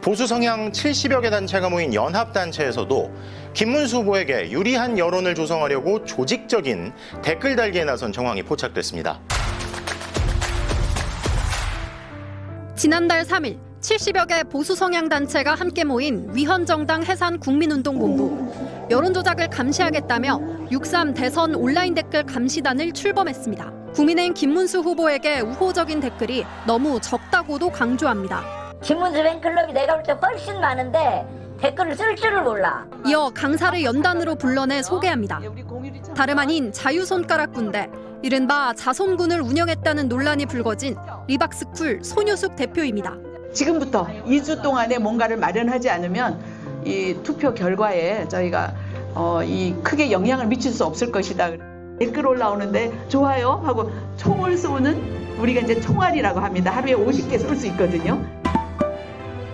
보수 성향 70여 개 단체가 모인 연합단체에서도 김문수 후보에게 유리한 여론을 조성하려고 조직적인 댓글 달기에 나선 정황이 포착됐습니다. 지난달 3일 70여 개 보수 성향 단체가 함께 모인 위헌정당 해산 국민운동본부 여론 조작을 감시하겠다며 6.3 대선 온라인 댓글 감시단을 출범했습니다. 국민의힘 김문수 후보에게 우호적인 댓글이 너무 적다고도 강조합니다. 김문수 팬클럽이 내가 볼 때 훨씬 많은데 댓글을 쓸 줄을 몰라. 이어 강사를 연단으로 불러내 소개합니다. 다름 아닌 자유손가락 군대, 이른바 자손군을 운영했다는 논란이 불거진 리박스쿨 손유숙 대표입니다. 지금부터 2주 동안에 뭔가를 마련하지 않으면 이 투표 결과에 저희가 어, 이 크게 영향을 미칠 수 없을 것이다. 댓글 올라오는데 좋아요 하고 총을 쏘는 우리가 이제 총알이라고 합니다. 하루에 50개 쏠 수 있거든요.